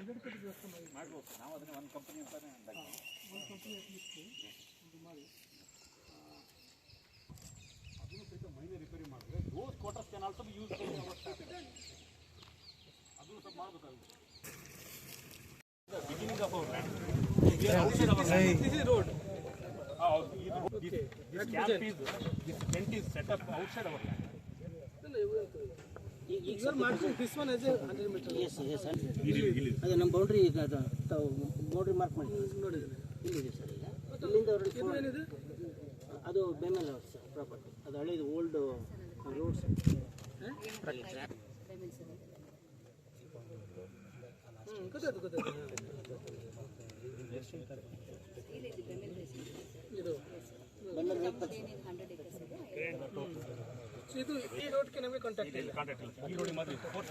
ಕಡೆ ವ್ಯವಸ್ಥೆ ಮಾಡಿ ಮಾಡ್ಬೋದು ನಾವು ಅದನ್ನ ಒಂದು ಕಂಪನಿ ಅಂತಾನೆ ಒಂದು ಕಂಪನಿ ಇದು ಮಾಡಿ ಅದನ್ನು ಸಹಿತ ಮೈನೆ ರಿಪೇರಿ ಮಾಡಿದ್ರೆ those quarters can also use ಅದನ್ನು ಸ್ವಲ್ಪ ಮಾಡಬೇಕಾಗುತ್ತೆ beginning of our road is ಇದು this camp is this tent is set up outside our land. Hundred ಅದೇ ನಮ್ಮ ಬೌಂಡ್ರಿ ಈಗ ಅದು ತಾವು ಬೌಂಡ್ರಿ ಮಾರ್ಕ್ ಮಾಡಿ ಇಲ್ಲಿದೆ ಸರ್ ಈಗ. ಇಲ್ಲಿಂದ ಅದು ಬೆನ್ನಲ್ಲ ಸರ್ ಪ್ರಾಪರ್ಟಿ ಅದು ಹಳೇದು ಓಲ್ಡ್ ರೋಡ್ಸ್ ಹ್ಞೂ ಗೊತ್ತಾಯ್ತು ಗೊತ್ತಾಯ್ತು. ಇದು ಈ ರೋಡ್ಗೆ ನಮಗೆ ಕಾಂಟ್ಯಾಕ್ಟ್ ಇಲ್ಲ. ಕಾಂಟ್ಯಾಕ್ಟ್ ಈ ಮಾತ್ರ ಫೋರ್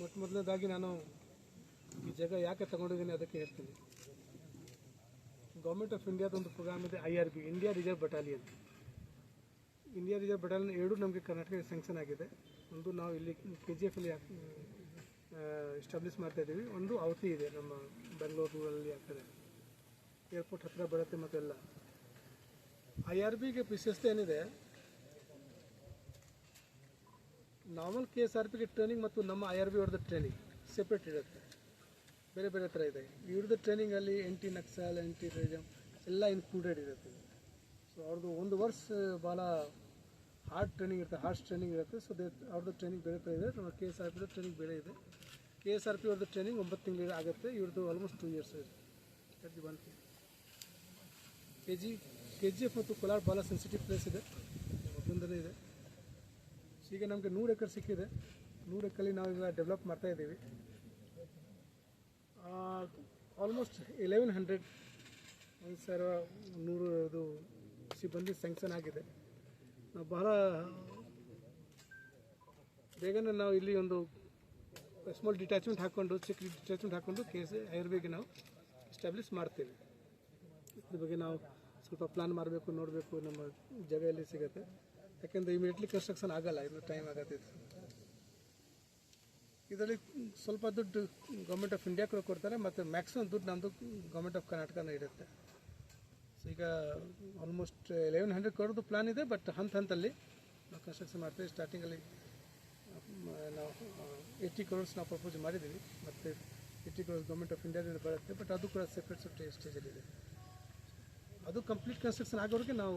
ಮೊಟ್ಟ ಮೊದಲನೇದಾಗಿ ನಾನು ಈ ಜಾಗ ಯಾಕೆ ತಗೊಂಡಿದ್ದೀನಿ ಅದಕ್ಕೆ ಹೇಳ್ತೀನಿ. ಗೌರ್ಮೆಂಟ್ ಆಫ್ ಇಂಡಿಯಾದ ಒಂದು ಪ್ರೋಗ್ರಾಮ್ ಇದೆ I R B India reserve battalion India reserve battalion ಎರಡೂ ನಮಗೆ ಕರ್ನಾಟಕ ಸ್ಯಾಂಕ್ಷನ್ ಆಗಿದೆ. ಒಂದು ನಾವು ಇಲ್ಲಿ ಕೆ ಜಿ ಎಫಲ್ಲಿ ಎಸ್ಟಾಬ್ಲಿಷ್ ಮಾಡ್ತಾ ಇದ್ದೀವಿ. ಒಂದು ಔತಿ ಇದೆ ನಮ್ಮ ಬೆಂಗಳೂರಲ್ಲಿ ಆ ಕಡೆ ಏರ್ಪೋರ್ಟ್ ಹತ್ತಿರ ಬರುತ್ತೆ ಮತ್ತೆಲ್ಲ. ಐ ಆರ್ ಬಿಗೆ ವಿಶೇಷತೆ ಏನಿದೆ? ನಾರ್ಮಲ್ ಕೆ ಎಸ್ ಆರ್ ಪಿಗೆ ಟ್ರೈನಿಂಗ್ ಮತ್ತು ನಮ್ಮ ಐ ಆರ್ ಬಿ ಅವ್ರದ್ದು ಟ್ರೈನಿಂಗ್ ಸೆಪ್ರೇಟ್ ಇರುತ್ತೆ. ಬೇರೆ ಬೇರೆ ಥರ ಇದೆ. ಇವ್ರದ್ದು ಟ್ರೈನಿಂಗಲ್ಲಿ ಎಂಟಿ ನಕ್ಸಲ್ ಎಂಟಿ ಟೆರರಿಸಮ್ ಎಲ್ಲ ಇನ್ಕ್ಲೂಡೆಡ್ ಇರುತ್ತೆ. ಸೊ ಅವ್ರದ್ದು ಒಂದು ವರ್ಷ ಭಾಳ ಹಾರ್ಡ್ ಟ್ರೈನಿಂಗ್ ಇರುತ್ತೆ ಹಾರ್ಡ್ ಟ್ರೈನಿಂಗ್ ಇರುತ್ತೆ. ಸೊ ದೇ ಅವ್ರದ್ದು ಟ್ರೈನಿಂಗ್ ಬೇರೆ ಥರ ಇದೆ. ನಮ್ಮ ಕೆ ಎಸ್ ಆರ್ ಪಿದು ಟ್ರೈನಿಂಗ್ ಬೇರೆ ಇದೆ. ಕೆ ಎಸ್ ಆರ್ ಪಿ ಅವ್ರದ್ದು ಟ್ರೈನಿಂಗ್ ಒಂಬತ್ತು ತಿಂಗಳು ಆಗುತ್ತೆ. ಇವ್ರದ್ದು ಆಲ್ಮೋಸ್ಟ್ ಟೂ ಇಯರ್ಸ್ ಇದೆ. K G K G F ಮತ್ತು ಕೋಲಾರ ಭಾಳ ಸೆನ್ಸಿಟಿವ್ ಪ್ಲೇಸ್ ಇದೆ. ಮೊದಲಿಂದಲೇ ಇದೆ. ಈಗ ನಮಗೆ ನೂರು ಎಕರೆ ಸಿಕ್ಕಿದೆ. ನೂರು ಎಕರಲ್ಲಿ ನಾವು ಈಗ ಡೆವಲಪ್ ಮಾಡ್ತಾ ಇದ್ದೀವಿ. ಆಲ್ಮೋಸ್ಟ್ ಎಲೆವೆನ್ ಹಂಡ್ರೆಡ್ ಒಂದು ಸಾವಿರ ನೂರು ಇದು ಸಿಬ್ಬಂದಿ ಸ್ಯಾಂಕ್ಷನ್ ಆಗಿದೆ. ನಾವು ಬಹಳ ಬೇಗನೆ ನಾವು ಇಲ್ಲಿ ಒಂದು ಸ್ಮಾಲ್ ಡಿಟ್ಯಾಚ್ಮೆಂಟ್ ಹಾಕ್ಕೊಂಡು ಚಿಕ್ಕ ಡಿಟ್ಯಾಚ್ಮೆಂಟ್ ಹಾಕ್ಕೊಂಡು ಕೇಸ್ ಆಯುರ್ವೇದಿಗೆ ನಾವು ಎಸ್ಟಾಬ್ಲಿಷ್ ಮಾಡ್ತೀವಿ. ಇದ್ರ ಬಗ್ಗೆ ನಾವು ಸ್ವಲ್ಪ ಪ್ಲಾನ್ ಮಾಡಬೇಕು, ನೋಡಬೇಕು ನಮ್ಮ ಜಾಗದಲ್ಲಿ ಸಿಗುತ್ತೆ. ಯಾಕೆಂದರೆ ಇಮಿಡಿಯೇಟ್ಲಿ ಕನ್ಸ್ಟ್ರಕ್ಷನ್ ಆಗಲ್ಲ ಇದು ಟೈಮ್ ಆಗತ್ತೆ ಇದರಲ್ಲಿ ಸ್ವಲ್ಪ ದುಡ್ಡು ಗೌರ್ಮೆಂಟ್ ಆಫ್ ಇಂಡಿಯಾ ಕೂಡ ಕೊಡ್ತಾರೆ, ಮತ್ತು ಮ್ಯಾಕ್ಸಿಮಮ್ ದುಡ್ಡು ನಮ್ಮದು ಗೌರ್ಮೆಂಟ್ ಆಫ್ ಕರ್ನಾಟಕನ ಇರುತ್ತೆ ಸೊ ಈಗ ಆಲ್ಮೋಸ್ಟ್ ಎಲೆವೆನ್ ಹಂಡ್ರೆಡ್ ಕೊಡೋದು ಪ್ಲಾನ್ ಇದೆ ಬಟ್ ಹಂತ ಹಂತಲ್ಲಿ ನಾವು ಕನ್ಸ್ಟ್ರಕ್ಷನ್ ಮಾಡ್ತೀವಿ. ಸ್ಟಾರ್ಟಿಂಗಲ್ಲಿ ನಾವು ಏಯ್ಟಿ ಕ್ರೋರ್ಸ್ ನಾವು ಪ್ರಪೋಸ್ ಮಾಡಿದ್ದೀವಿ. ಮತ್ತು ಏಯ್ಟಿ ಕ್ರೋರ್ಸ್ ಗೌರ್ಮೆಂಟ್ ಆಫ್ ಇಂಡಿಯಾದಿಂದ ಬರುತ್ತೆ ಬಟ್ ಅದು ಕೂಡ ಸೆಪ್ರೇಟ್ ಸೆಪ್ರೇಟ್ ಸ್ಟೇಜಲ್ಲಿದೆ ಅದು ಕಂಪ್ಲೀಟ್ ಕನ್ಸ್ಟ್ರಕ್ಷನ್ ಆಗೋರಿಗೆ ನಾವು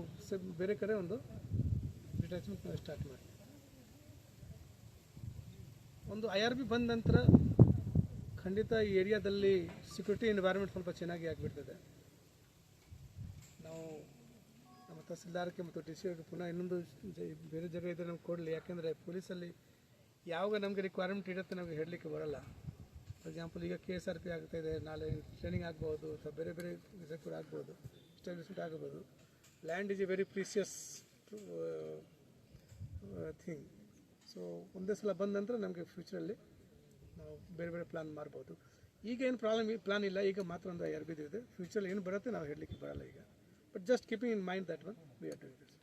ಬೇರೆ ಕಡೆ ಒಂದು ಡಿಟ್ಯಾಚ್ಮೆಂಟ್ ಸ್ಟಾರ್ಟ್ ಮಾಡಿ. ಒಂದು ಐ ಆರ್ ಬಿ ಬಂದ ನಂತರ ಖಂಡಿತ ಈ ಏರಿಯಾದಲ್ಲಿ ಸೆಕ್ಯೂರಿಟಿ ಎನ್ವೈರ್ಮೆಂಟ್ ಸ್ವಲ್ಪ ಚೆನ್ನಾಗಿ ಆಗಿಬಿಡ್ತದೆ. ನಾವು ನಮ್ಮ ತಹಸೀಲ್ದಾರಕ್ಕೆ ಮತ್ತು ಡಿ ಸಿ ಅವ್ರಿಗೆ ಪುನಃ ಇನ್ನೊಂದು ಬೇರೆ ಜಾಗ ಇದ್ದರೆ ನಮ್ಗೆ ಕೊಡಲಿ. ಯಾಕೆಂದರೆ ಪೊಲೀಸಲ್ಲಿ ಯಾವಾಗ ನಮಗೆ ರಿಕ್ವೈರ್ಮೆಂಟ್ ಇರುತ್ತೆ ನಮಗೆ ಹೇಳಲಿಕ್ಕೆ ಬರೋಲ್ಲ. ಫಾರ್ ಎಕ್ಸಾಂಪಲ್ ಈಗ ಕೆ ಎಸ್ ಆರ್ ಪಿ ಆಗ್ತಾಯಿದೆ ನಾಳೆ ಟ್ರೈನಿಂಗ್ ಆಗ್ಬೋದು, ಅಥವಾ ಬೇರೆ ಬೇರೆ ಕೂಡ ಆಗ್ಬೋದು. ಎಸ್ಟಾಬ್ಲಿಷ್ಮೆಂಟ್ ಆಗಬಹುದು land is a very precious thing so ಒಂದೇ ಸಲ ಬಂದ ನಂತರ ನಮಗೆ ಫ್ಯೂಚರಲ್ಲಿ ನಾವು ಬೇರೆ ಬೇರೆ ಪ್ಲಾನ್ ಮಾಡ್ಬೋದು. ಈಗ ಏನು ಪ್ರಾಬ್ಲಮ್ ಪ್ಲಾನ್ ಇಲ್ಲ. ಈಗ ಮಾತ್ರ ಒಂದು ಎರಡು ಬಿದ್ದಿದೆ ಫ್ಯೂಚರಲ್ಲಿ ಏನು ಬರುತ್ತೆ ನಾವು ಹೇಳಲಿಕ್ಕೆ ಬರಲ್ಲ ಈಗ. But just keeping in mind that one we are doing this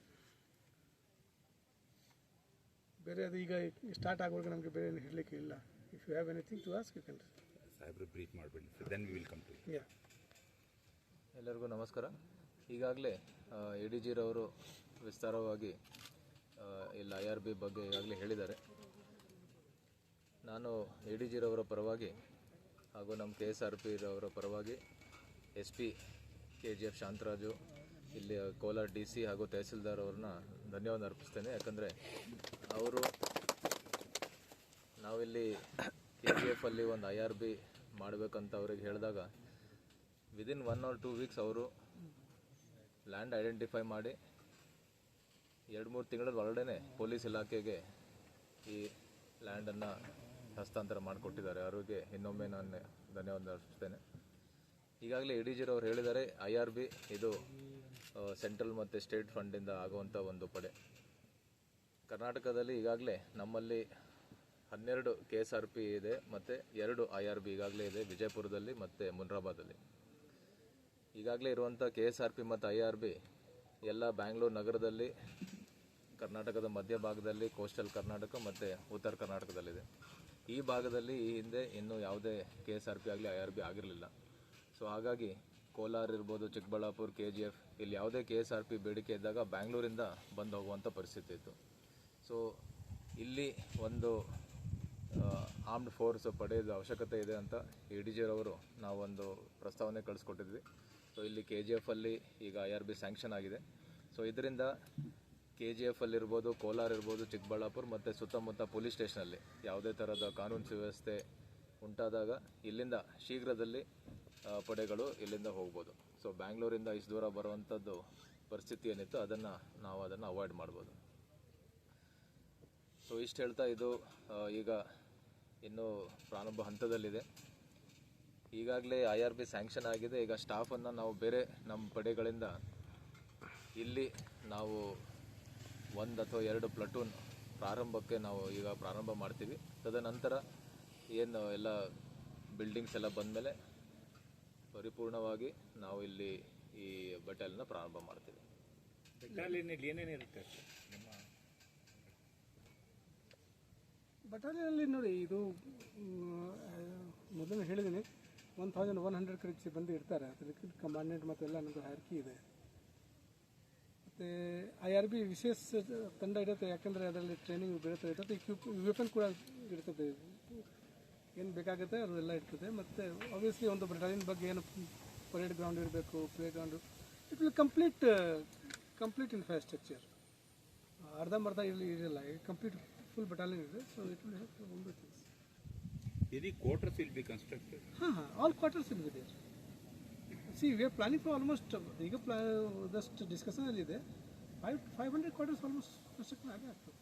ಬೇರೆ ಅದು ಈಗ ಸ್ಟಾರ್ಟ್ ಆಗುವಾಗ ನಮಗೆ ಬೇರೆ ಏನು ಹೇಳಲಿಕ್ಕೆ ಇಲ್ಲ. If you have anything to ask you can ಸಾಹೇಬ್ರು ಬ್ರೀಫ್ ಮಾಡಬೇಡಿ. Then we will come to ಯಾ ಎಲ್ಲರಿಗೂ ನಮಸ್ಕಾರ. ಈಗಾಗಲೇ ಎ ಡಿ ಜಿರವರು ವಿಸ್ತಾರವಾಗಿ ಇಲ್ಲ, ಐ ಆರ್ ಬಿ ಬಗ್ಗೆ ಈಗಾಗಲೇ ಹೇಳಿದ್ದಾರೆ. ನಾನು ಎ ಡಿ ಜಿರವರ ಪರವಾಗಿ ಹಾಗೂ ನಮ್ಮ ಕೆ ಎಸ್ ಆರ್ ಪಿ ರವರ ಪರವಾಗಿ S P K G F Shantaraju, ಇಲ್ಲಿ ಕೋಲಾರ ಡಿ ಸಿ ಹಾಗೂ ತಹಸೀಲ್ದಾರ್ ಅವ್ರನ್ನ ಧನ್ಯವಾದ ಅರ್ಪಿಸ್ತೇನೆ. ಯಾಕಂದರೆ ಅವರು ನಾವಿಲ್ಲಿ ಕೆ ಜಿ ಎಫಲ್ಲಿ ಒಂದು ಐ ಆರ್ ಬಿ ಮಾಡಬೇಕಂತ ಅವ್ರಿಗೆ ಹೇಳಿದಾಗ within one or two weeks ಅವರು ಲ್ಯಾಂಡ್ ಐಡೆಂಟಿಫೈ ಮಾಡಿ ಎರಡು ಮೂರು ತಿಂಗಳ ಒಳಗಡೆ ಪೊಲೀಸ್ ಇಲಾಖೆಗೆ ಈ ಲ್ಯಾಂಡನ್ನು ಹಸ್ತಾಂತರ ಮಾಡಿಕೊಟ್ಟಿದ್ದಾರೆ. ಅವರಿಗೆ ಇನ್ನೊಮ್ಮೆ ನಾನು ಧನ್ಯವಾದ ಅರ್ಪಿಸ್ತೇನೆ. ಈಗಾಗಲೇ ಇಡಿ ಜಿರೋ ಜಿರವ್ರು ಹೇಳಿದ್ದಾರೆ ಐ ಆರ್ ಬಿ ಇದು ಸೆಂಟ್ರಲ್ ಮತ್ತು ಸ್ಟೇಟ್ ಫಂಡಿಂದ ಆಗುವಂಥ ಒಂದು ಪಡೆ. ಕರ್ನಾಟಕದಲ್ಲಿ ಈಗಾಗಲೇ ನಮ್ಮಲ್ಲಿ ಹನ್ನೆರಡು ಕೆ ಎಸ್ ಆರ್ ಪಿ ಇದೆ, ಮತ್ತು ಎರಡು ಐ ಆರ್ ಬಿ ಈಗಾಗಲೇ ಇದೆ, ವಿಜಯಪುರದಲ್ಲಿ ಮತ್ತು ಮುನ್ರಾಬಾದಲ್ಲಿ ಈಗಾಗಲೇ ಇರುವಂಥ ಕೆ ಎಸ್ ಆರ್ ಪಿ ಮತ್ತು ಐ ಆರ್ ಬಿ ಎಲ್ಲ ಬ್ಯಾಂಗ್ಳೂರು ನಗರದಲ್ಲಿ, ಕರ್ನಾಟಕದ ಮಧ್ಯಭಾಗದಲ್ಲಿ ಕೋಸ್ಟಲ್ ಕರ್ನಾಟಕ ಮತ್ತು ಉತ್ತರ ಕರ್ನಾಟಕದಲ್ಲಿದೆ. ಈ ಭಾಗದಲ್ಲಿ ಈ ಹಿಂದೆ ಇನ್ನೂ ಯಾವುದೇ ಕೆ ಎಸ್ ಆರ್ ಪಿ ಆಗಲಿ, ಐ ಆರ್ ಬಿ ಆಗಿರಲಿಲ್ಲ. ಸೊ ಹಾಗಾಗಿ ಕೋಲಾರ ಇರ್ಬೋದು, ಚಿಕ್ಕಬಳ್ಳಾಪುರ ಕೆ ಜಿ ಎಫ್ ಇಲ್ಲಿ ಯಾವುದೇ ಕೆ ಎಸ್ ಆರ್ ಪಿ ಬೇಡಿಕೆ ಇದ್ದಾಗ ಬ್ಯಾಂಗ್ಳೂರಿಂದ ಬಂದು ಹೋಗುವಂಥ ಪರಿಸ್ಥಿತಿ ಇತ್ತು. ಸೊ ಇಲ್ಲಿ ಒಂದು ಆರ್ಮ್ಡ್ ಫೋರ್ಸ್ ಪಡೆಯೋದು ಅವಶ್ಯಕತೆ ಇದೆ ಅಂತ ಜಿರವರು ನಾವೊಂದು ಪ್ರಸ್ತಾವನೆ ಕಳಿಸ್ಕೊಟ್ಟಿದ್ವಿ. ಸೊ ಇಲ್ಲಿ ಕೆ ಜಿ ಎಫಲ್ಲಿ ಈಗ ಐ ಆರ್ ಬಿ ಸ್ಯಾಂಕ್ಷನ್ ಆಗಿದೆ. ಸೊ ಇದರಿಂದ ಕೆ ಜಿ ಎಫ್ ಇರ್ಬೋದು, ಕೋಲಾರ ಇರ್ಬೋದು, ಚಿಕ್ಕಬಳ್ಳಾಪುರ ಮತ್ತು ಸುತ್ತಮುತ್ತ ಪೊಲೀಸ್ ಸ್ಟೇಷನಲ್ಲಿ ಯಾವುದೇ ಥರದ ಕಾನೂನು ಸುವ್ಯವಸ್ಥೆ ಉಂಟಾದಾಗ ಇಲ್ಲಿಂದ ಶೀಘ್ರದಲ್ಲಿ ಪಡೆಗಳು ಇಲ್ಲಿಂದ ಹೋಗ್ಬೋದು. ಸೊ ಬ್ಯಾಂಗ್ಳೂರಿಂದ ಇಷ್ಟು ದೂರ ಬರುವಂಥದ್ದು ಪರಿಸ್ಥಿತಿ ಏನಿತ್ತು, ಅದನ್ನು ನಾವು ಅದನ್ನು ಅವಾಯ್ಡ್ ಮಾಡ್ಬೋದು. ಸೊ ಇಷ್ಟು ಹೇಳ್ತಾ ಇದು ಈಗ ಇನ್ನೂ ಪ್ರಾರಂಭ ಹಂತದಲ್ಲಿದೆ. ಈಗಾಗಲೇ ಐ ಆರ್ ಬಿ ಸ್ಯಾಂಕ್ಷನ್ ಆಗಿದೆ. ಈಗ ಸ್ಟಾಫನ್ನು ನಾವು ಬೇರೆ ನಮ್ಮ ಪಡೆಗಳಿಂದ ಇಲ್ಲಿ ನಾವು ಒಂದು ಅಥವಾ ಎರಡು ಪ್ಲಟೂನ್ ಪ್ರಾರಂಭಕ್ಕೆ ನಾವು ಈಗ ಪ್ರಾರಂಭ ಮಾಡ್ತೀವಿ. ತದನಂತರ ಏನು ಎಲ್ಲ ಬಿಲ್ಡಿಂಗ್ಸ್ ಎಲ್ಲ ಬಂದಮೇಲೆ ಪರಿಪೂರ್ಣವಾಗಿ ನಾವು ಇಲ್ಲಿ ಈ ಬಟಲ್ನ ಪ್ರಾರಂಭ ಮಾಡ್ತೀವಿ. ಬೆಟಾಲಿಯನ್ನಲ್ಲಿ ಏನೇನಿರುತ್ತೆ ನಿಮ್ಮ ಬಟಾಲಿಯಲ್ಲಿ ನೋಡಿ ಇದು ಮೊದಲು ಹೇಳಿದ್ದೀನಿ ಒನ್ ತೌಸಂಡ್ ಒನ್ ಹಂಡ್ರೆಡ್ ಕಡೆ ಸಿಬ್ಬಂದಿ ಇರ್ತಾರೆ ಅದಕ್ಕೆ ಕಮಾಂಡೆಂಟ್ ಮತ್ತೆಲ್ಲ ನಮ್ಮದು ಹರ್ಕಿ ಇದೆ. ಮತ್ತು ಐ ಆರ್ ಬಿ ವಿಶೇಷ ತಂಡ ಇರುತ್ತೆ. ಯಾಕಂದರೆ ಅದರಲ್ಲಿ ಟ್ರೈನಿಂಗ್ ಬೀಳುತ್ತೆ ಇರ್ತದೆ ವೆಪನ್ ಕೂಡ ಇರ್ತದೆ. ಏನು ಬೇಕಾಗುತ್ತೆ ಅದೆಲ್ಲ ಇರ್ತದೆ. ಮತ್ತು ಆಬ್ವಿಯಸ್ಲಿ ಒಂದು ಬಟಾಲಿಯನ್ ಬಗ್ಗೆ ಏನು ಪರೇಡ್ ಗ್ರೌಂಡ್ ಇರಬೇಕು play ground it will complete complete infrastructure ಅರ್ಧಂಬರ್ಧ ಇಲ್ಲಿ ಇರಲ್ಲ. ಕಂಪ್ಲೀಟ್ ಫುಲ್ ಬಟಾಲಿಯನ್ ಇದೆ. ಸೊ ಇಟ್ ವಿಲ್ ಹ್ಯಾವ್ ಒಂದು things Any quarters will be constructed. ಹಾಂ ಹಾಂ all quarters will be there see we are planning for almost ಈಗ ಪ್ಲಾ just ಡಿಸ್ಕಷನಲ್ಲಿದೆ five five hundred quarters almost construction ಆಗೇ ಆಗ್ತದೆ.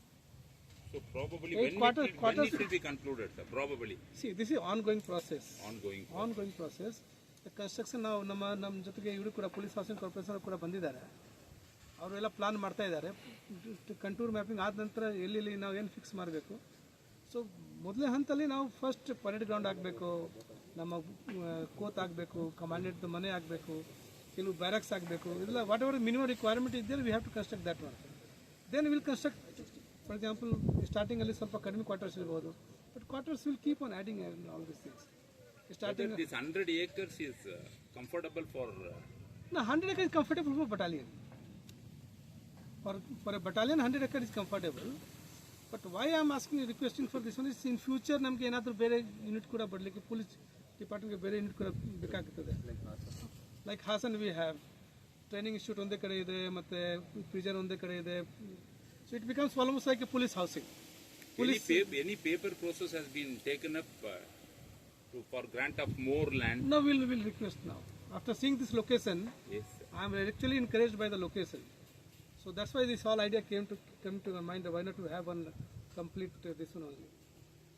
So probably Eight when, it quarters- when it will be concluded, sir, probably. This is ongoing process ongoing. Ongoing process construction ನಾವು ನಮ್ಮ ನಮ್ಮ ಜೊತೆಗೆ ಇವರು ಕೂಡ ಪೊಲೀಸ್ ಹೌಸಿಂಗ್ ಕಾರ್ಪೊರೇಷನ್ ಕೂಡ ಬಂದಿದ್ದಾರೆ. ಅವರೆಲ್ಲ ಪ್ಲಾನ್ ಮಾಡ್ತಾ ಇದ್ದಾರೆ. ಕಂಟೂರ್ ಮ್ಯಾಪಿಂಗ್ ಆದ ನಂತರ ಎಲ್ಲೆಲ್ಲಿ ನಾವು ಏನು ಫಿಕ್ಸ್ ಮಾಡಬೇಕು? ಸೊ ಮೊದಲೇ ಹಂತಲ್ಲಿ ನಾವು ಫಸ್ಟ್ ಪರೇಡ್ ಗ್ರೌಂಡ್ ಆಗಬೇಕು ನಮ್ಮ ಕೋತ್ ಆಗಬೇಕು ಕಮಾಂಡೆಂಟ್ದು ಮನೆ ಆಗಬೇಕು ಕೆಲವು ಬ್ಯಾರಕ್ಸ್ ಆಗಬೇಕು ಇದೆಲ್ಲ ವಾಟ್ ಎವರ್ ಮಿನಿಮಮ್ ರಿಕ್ವೈರ್ಮೆಂಟ್ ಇದ್ದರೆ we have to construct that one then will construct for example ಸ್ಟಾರ್ಟಿಂಗಲ್ಲಿ ಸ್ವಲ್ಪ ಕಡಿಮೆ ಕ್ವಾರ್ಟರ್ಸ್ ಇರ್ಬೋದು. But quarters will keep on adding all this things starting Whether this 100 acres is uh, comfortable for uh, No, 100 acre is comfortable for battalion. For, for a battalion, 100 acre is comfortable. But why I am asking, requesting for this one is in future ನಮಗೆ ಏನಾದರೂ ಬೇರೆ unit ಕೂಡ ಬರಲಿಕ್ಕೆ police ಡಿಪಾರ್ಟ್ಮೆಂಟ್ಗೆ ಬೇರೆ unit ಕೂಡ ಬೇಕಾಗ್ತದೆ like Hassan we have training institute ಒಂದೇ ಕಡೆ ಇದೆ ಮತ್ತು ಪ್ರಿಜನ್ ಒಂದೇ ಕಡೆ ಇದೆ so it becomes almost like a police housing any, pa- any paper process has been taken up uh, to, for grant of more land? Now we'll, we'll request now. After seeing this location, Yes. sir. I am actually encouraged by the location. So that's why this whole idea came to come to my mind. Why not to have one complete uh, this one only?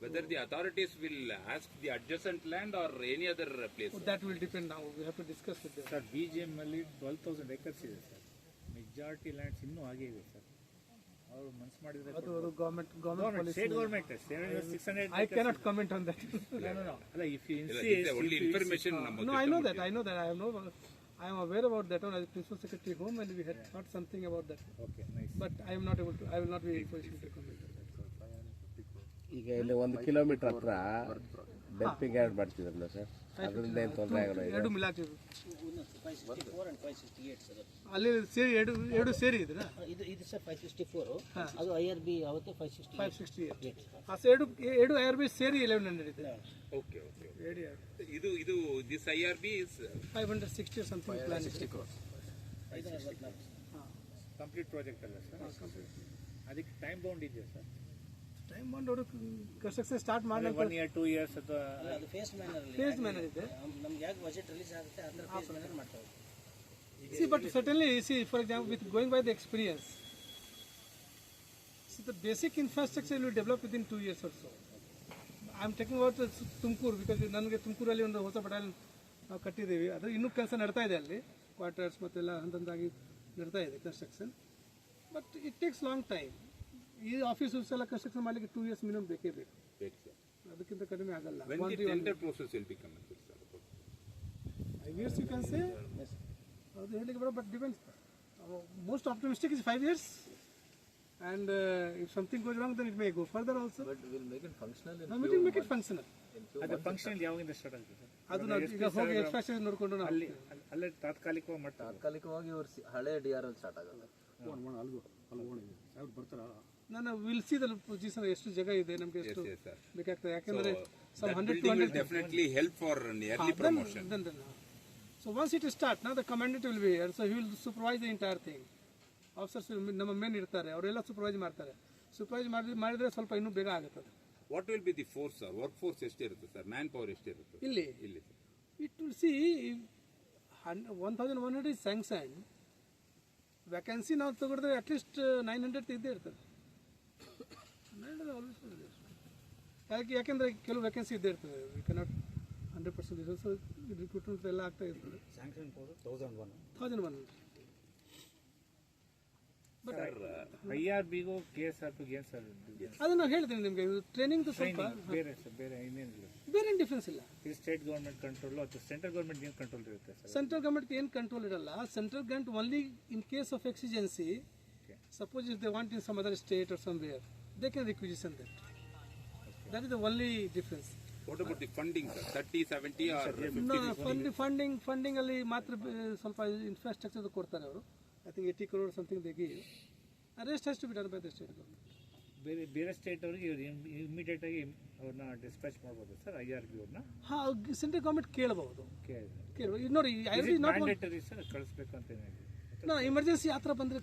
Whether the authorities will ask the adjacent land or any other uh, place. So that will depend now. We have to discuss with them. Sir, BGM ಅಲ್ಲಿ twelve thousand acres ಇದೆ sir majority lands ಇನ್ನೂ ಹಾಗೆ ಇದೆ sir ಅವರು ಮನ್ಸು ಮಾಡಿದ್ರೆ ಅದು ಅದು government government policy. State government six hundred I cannot comment on that. no, no, you you is the only information no, I know that. I know that. I have no. I am aware about that one as principal secretary home, and we had yeah. thought something about that. Okay, nice. But I am not able to. I will not be in position to comment. on that. ಈಗ ಇಲ್ಲಿ ಒಂದು kilometre ಹತ್ರ dumping yard ಮಾಡ್ತಿದ್ರಲ್ಲ sir ಅದರಿಂದ ಏನು ತೊಂದರೆ ಆಗಲ್ಲ ಎರಡು ಮಿಲಾಟಿವ್ five four and five sixty eight sir ಅಲ್ಲಿ ಸೇರಿ ಎರಡು ಎರಡು ಸೇರಿ ಇದ್ರ? ಇದು ಇದು ಸರ್ ಫೈವ್ ಸಿಕ್ಸ್ಟಿ ಫೋರು ಅದು ಐ ಆರ್ ಬಿ ಅವತ್ತು five sixty five sixty eight ಆ ಎರಡು ಎರಡು ಐ ಆರ್ ಬಿ ಸೇರಿ ಎಲೆವೆನ್ ಹಂಡ್ರೆಡ್ ಇದೆ. ಓಕೆ ಓಕೆ ಎರಡು ಇದು ಇದು I R B is five hundred sixty something plan sixty ಅರವತ್ನಾಲ್ಕು ಕಂಪ್ಲೀಟ್ ಪ್ರಾಜೆಕ್ಟ್ ಅಲ್ಲ ಸರ್ ಅದಕ್ಕೆ ಟೈಮ್ ಬೌಂಡ್ ಇದೆಯಾ ಸರ್ ಟೈಮ್ ಅವರು ಕನ್ಸ್ಟ್ರಕ್ಷನ್ ಸ್ಟಾರ್ಟ್ ಮಾಡಿ ಒನ್ ಇಯರ್ ಟೂ ಇಯರ್ಸ್ ಅಥವಾ ಅದು ಫೇಸ್ ಮ್ಯಾನರ್ ಫೇಸ್ ಮ್ಯಾನರ್ ಇದೆ. ನಮ್ಗೆ ಯಾಕೆ ಬಜೆಟ್ ರಿಲೀಸ್ ಆಗುತ್ತೆ ಅಂದ್ರೆ ಫೇಸ್ ಮ್ಯಾನರ್ ಮಾಡ್ತಾರೆ see but suddenly see for example with going by the experience see the basic infrastructure will develop within two years also I am taking our Tumakuru because ನನಗೆ ತುಮಕೂರಲ್ಲಿ ಒಂದು ಹೊಸ battalion ನಾವು ಕಟ್ಟಿದ್ದೀವಿ. ಅದು ಇನ್ನೂ ಕೆಲಸ ನಡ್ತಾ ಇದೆ ಅಲ್ಲಿ. ಕ್ವಾರ್ಟರ್ಸ್ ಮತ್ತೆಲ್ಲ ಹಂತಂದಾಗಿ ನಡ್ತಾ ಇದೆ construction but it takes long time ಈ ಆಫೀಸಸ್ ಎಲ್ಲ ಕನ್ಸ್ಟ್ರಕ್ಷನ್ ಮಾಡಲಿಕ್ಕೆ ಟೂ ಇಯರ್ಸ್ ಮಿನಿಮಮ್ ಬೇಕೇ ಬೇಕು. ಅದಕ್ಕಿಂತ ಕಡಿಮೆ ಆಗಲ್ಲ when the tender process will sir. Five years you can say ಅದು ಹೇಳಿಕ್ಕೆ ಬರೋ but depends most optimistic is five years and if something goes wrong then it may go further also. But will make it functional in will make it functional it functional. ಅದು function ಯಾವಾಗಿಂದ start ಆಗುತ್ತೆ sir ಅದು ನಾವು ಈಗ ಹೋಗಿ extraction ನೋಡ್ಕೊಂಡು ನಾವು ಅಲ್ಲಿ ಅಲ್ಲಿ- ಅಲ್ಲೇ ತಾತ್ಕಾಲಿಕವಾಗಿ ಮಾಡ್ತಾರೆ ತಾತ್ಕಾಲಿಕವಾಗಿ ಇವ್ರು ಸಿ- ಹಳೆ ಡಿ ಆರ್ ಎಲ್ ಸ್ಟಾರ್ಟ್ ಆಗುತ್ತೆ ನಾನು ವಿಲ್ ಸಿ ದ ಪೊಸಿಷನ್ ಎಷ್ಟು ಜಾಗ ಇದೆ ನಮಗೆ ಎಷ್ಟು ಬೇಕಾಗ್ತದೆ? ಯಾಕಂದ್ರೆ some hundred to hundred definitely help for an promotion so once it start ನಾ once it will now the so he will supervise the entire thing. Officers ನಮ್ಮ ಮೇನ್ ಇರ್ತಾರೆ ಅವರೆಲ್ಲ ಸೂಪರ್ವೈಸ್ ಮಾಡ್ತಾರೆ. ಸೂಪರ್ವೈಸ್ ಮಾಡಿ ಮಾಡಿದ್ರೆ ಸ್ವಲ್ಪ ಇನ್ನೂ ಬೇಗ ಆಗುತ್ತದೆ. What will be the force sir work force ಎಷ್ಟು ಇರುತ್ತೆ ಸರ್ ಮ್ಯಾನ್ ಪವರ್ ಎಷ್ಟಿರುತ್ತೆ ಇಲ್ಲಿ. ಇಲ್ಲಿ it will see one thousand one hundred sanction vacancy ನಾವು ತಗೊಂಡ್ರೆ ಅಟ್ಲೀಸ್ಟ್ ನೈನ್ ಹಂಡ್ರೆಡ್ ಇದ್ದೇ ಇರ್ತದೆ. ಯಾಕೆ ಯಾಕೆಂದರೆ ಕೆಲವು ವೇಕೆನ್ಸಿ ಇದ್ದೇ ಇರ್ತದೆ. ವಿ ಕೆನಾಟ್ ಹಂಡ್ರೆಡ್ ಪರ್ಸೆಂಟ್ ಇದೆ. ಸೊ ರಿಕ್ರೂಟ್ಮೆಂಟ್ ಎಲ್ಲ ಆಗ್ತಾ ಇರ್ತದೆ. Sanction thousand one thousand one I R ಬಿಗೂ K S R ಪಿಗೆ ಏನು ಸರ್ ಅದು ನಾವು ಹೇಳ್ತೀನಿ ನಿಮಗೆ. ಟ್ರೈನಿಂಗ್ ಸ್ವಲ್ಪ ಬೇರೆ ಸರ್ ಬೇರೆ ಇನ್ನೇನಿಲ್ಲ ಬೇರೆ ಡಿಫ್ರೆನ್ಸ್ ಇಲ್ಲ. ಇದು ಸ್ಟೇಟ್ ಗೌರ್ಮೆಂಟ್ ಕಂಟ್ರೋಲು ಅಥವಾ ಸೆಂಟ್ರಲ್ ಗೌರ್ಮೆಂಟ್ ಏನು ಕಂಟ್ರೋಲ್ ಇರುತ್ತೆ ಸರ್? ಸೆಂಟ್ರಲ್ ಗೌರ್ಮೆಂಟ್ ಏನು ಕಂಟ್ರೋಲ್ ಇರಲ್ಲ. Central government only in case of exigency suppose if they want in some other state or somewhere they can requisition that that is the only difference what about the funding sir thirty seventy or fund funding funding ಅಲ್ಲಿ ಮಾತ್ರ ಬ- ಸ್ವಲ್ಪ infrastructure ಕೊಡ್ತಾರೆ ಅವರು I think eighty crore something they give rest has to be done by the state government ಬೇರೆ ಬೇರೆ state ಅವರಿಗೆ immediate ಆಗಿ ಅವ್ರನ್ನ ಡಿಸ್ಪ್ಯಾಚ್ ಮಾಡ್ಬೋದು ಸರ್ ಐ ಆರ್ ಬಿ ಅವ್ರನ್ನ ಹಾಂ ಸೆಂಟ್ರಲ್ ಗೌರ್ಮೆಂಟ್ ಕೇಳಬಹುದು ಕೇಳಬಹುದು ನೋಡಿ ಐ ಆರ್ ನಾಟ್ ಸರ್ ಕಳಿಸ್ಬೇಕು ಅಂತ ಏನಿದೆ ನಾ ಎಮರ್ಜೆನ್ಸಿ ಆ ಥರ ಬಂದರೆ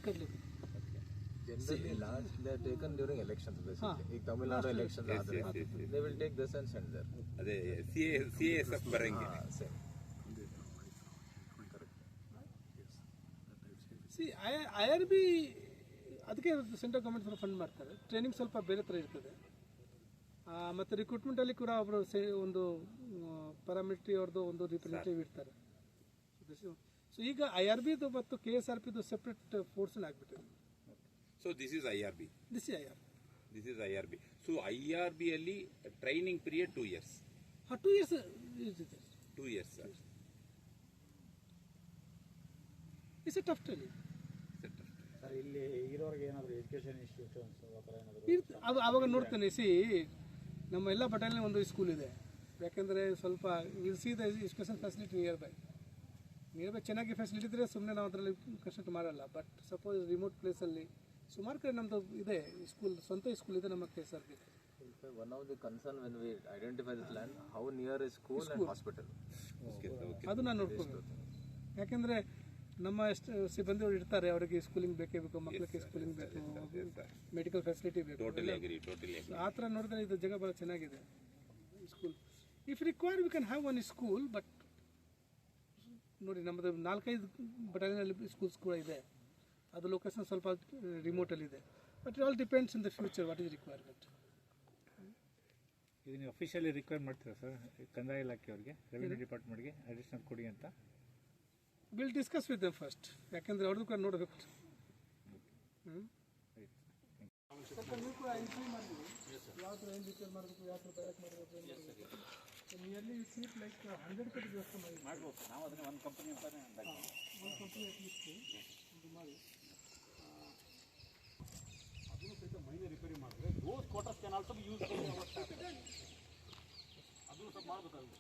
ಕರಲಿ generally last they taken during elections basically ಈಗ ತಮಿಳ್ನಾಡು ಎಲೆಕ್ಷನ್ಸ್ ಆದ್ರೆ they will take this and send there ಅದೇ C C S F ಬರಂಗೆ same C I I R B ಅದಕ್ಕೆ ಸೆಂಟ್ರಲ್ ಗೌರ್ಮೆಂಟ್ ಸ್ವಲ್ಪ ಫಂಡ್ ಮಾಡ್ತಾರೆ. ಟ್ರೈನಿಂಗ್ ಸ್ವಲ್ಪ ಬೇರೆ ಥರ ಇರ್ತದೆ. ಮತ್ತೆ ಮತ್ತು ರಿಕ್ರೂಟ್ಮೆಂಟಲ್ಲಿ ಕೂಡ ಅವರು ಸೇ ಒಂದು ಪ್ಯಾರಾಮಿಲಿಟ್ರಿ ಅವ್ರದ್ದು ಒಂದು ರಿಪ್ರೆಸೆಂಟೇಟಿವ್ ಇರ್ತಾರೆ. ಸೊ ಈಗ ಐ ಆರ್ ಬಿದು ಮತ್ತು ಕೆ ಎಸ್ ಆರ್ ಪಿದು ಸೆಪ್ರೇಟ್ ಫೋರ್ಸನ್ ಆಗಿಬಿಟ್ಟಿದೆ. So this is I R B this I R this is I R B so I R B ಅಲ್ಲಿ ಟ್ರೈನಿಂಗ್ ಪೀರಿಯಡ್ ಟೂ ಇಯರ್ಸ್ ಹಾಂ ಟೂ ಇಯರ್ಸ್ ಇದೆ two years sir it's a tough training sir ಇಲ್ಲಿ ಇರೋರಿಗೆ ಏನಾದರೂ education institutions ಏನಾದರೂ ಆವಾಗ ನೋಡ್ತೇನೆ C ನಮ್ಮ ಎಲ್ಲ ಬಟಾಲಿಯನ್ ಒಂದು ಸ್ಕೂಲ್ ಇದೆ. ಯಾಕೆಂದರೆ ಸ್ವಲ್ಪ will see the education facility nearby nearby ಚೆನ್ನಾಗಿ ಫೆಸಿಲಿಟಿ ಇದ್ದರೆ ಸುಮ್ಮನೆ ನಾವು ಅದರಲ್ಲಿ ಕನ್ಸ್ಟ್ರಕ್ಟ್ ಮಾಡಲ್ಲ. ಬಟ್ ಸಪೋಸ್ ರಿಮೋಟ್ ಪ್ಲೇಸಲ್ಲಿ ಸುಮಾರು ಕಡೆ ನಮ್ಮದು ಇದೆ ಸ್ಕೂಲ್ ಸ್ವಂತ ಸ್ಕೂಲ್ ಇದೆ ನಮ್ಮ K S R P one of the concern when we identify this land how near is school and hospital ಅದು ನಾನು ನೋಡ್ಕೋಬೇಕು ಯಾಕೆಂದರೆ ನಮ್ಮ ಎಷ್ಟು ಸಿಬ್ಬಂದಿಗಳು ಇರ್ತಾರೆ ಅವರಿಗೆ ಸ್ಕೂಲಿಂಗ್ ಬೇಕೇ ಬೇಕು ಮಕ್ಕಳಿಗೆ ಸ್ಕೂಲಿಂಗ್ ಬೇಕು ಮೆಡಿಕಲ್ ಫೆಸಿಲಿಟಿ ಬೇಕು. ಟೋಟಲಿ ಅಗ್ರಿ ಟೋಟಲಿ So, ಆ ಥರ ನೋಡಿದ್ರೆ ಇದು ಜಾಗ ಭಾಳ ಚೆನ್ನಾಗಿದೆ school if require we can have one school but ನೋಡಿ ನಮ್ಮದು ನಾಲ್ಕೈದು ಬಟಾಲಿನಲ್ಲಿ ಸ್ಕೂಲ್ಸ್ ಕೂಡ ಇದೆ. ಅದು ಲೊಕೇಶನ್ ಸ್ವಲ್ಪ ರಿಮೋಟಲ್ಲಿದೆ but all depends in the future what is requirement ಇದು ನೀವು ಅಫಿಷಿಯಲಿ ರಿಕ್ವೈರ್ ಮಾಡ್ತೀರಾ ಸರ್ ಕಂದಾಯ ಇಲಾಖೆಯವ್ರಿಗೆ ರೆವಿನ್ಯೂ ಡಿಪಾರ್ಟ್ಮೆಂಟ್ಗೆ ಅಡಿಷನಲ್ ಕೊಡಿ ಅಂತ? Will discuss with them first ಯಾಕೆಂದರೆ ಅವ್ರದ್ದು ಕೂಡ ನೋಡಬೇಕು. ಹ್ಞೂ ನೀವು ಕೂಡ ಮಾಡಿದ್ವಿ ಯಾವ ಥರ ಏನು ಡೀಟೇಲ್ ಮಾಡಬೇಕು ಯಾವ ಥರ ಮಾಡಬೇಕು nearly you seat like hundred ಕೋಟಿ ವ್ಯವಸ್ಥೆ ಮಾಡಿ ಮಾಡ್ಬೋದು ನಾವು ಅದನ್ನೇ ಒಂದು ಕಂಪ್ನಿ ಅಂತಾನೆ ಒಂದು ಕಂಪ್ನಿ ಅಟ್ಲೀಸ್ಟ್ ಇದು ಮಾಡಿ ರಿಪೇರಿ ಮಾಡಿದ್ರೆ those quarters can also use ಅದು ಸ್ವಲ್ಪ ಮಾಡಬೇಕಾಗುತ್ತೆ.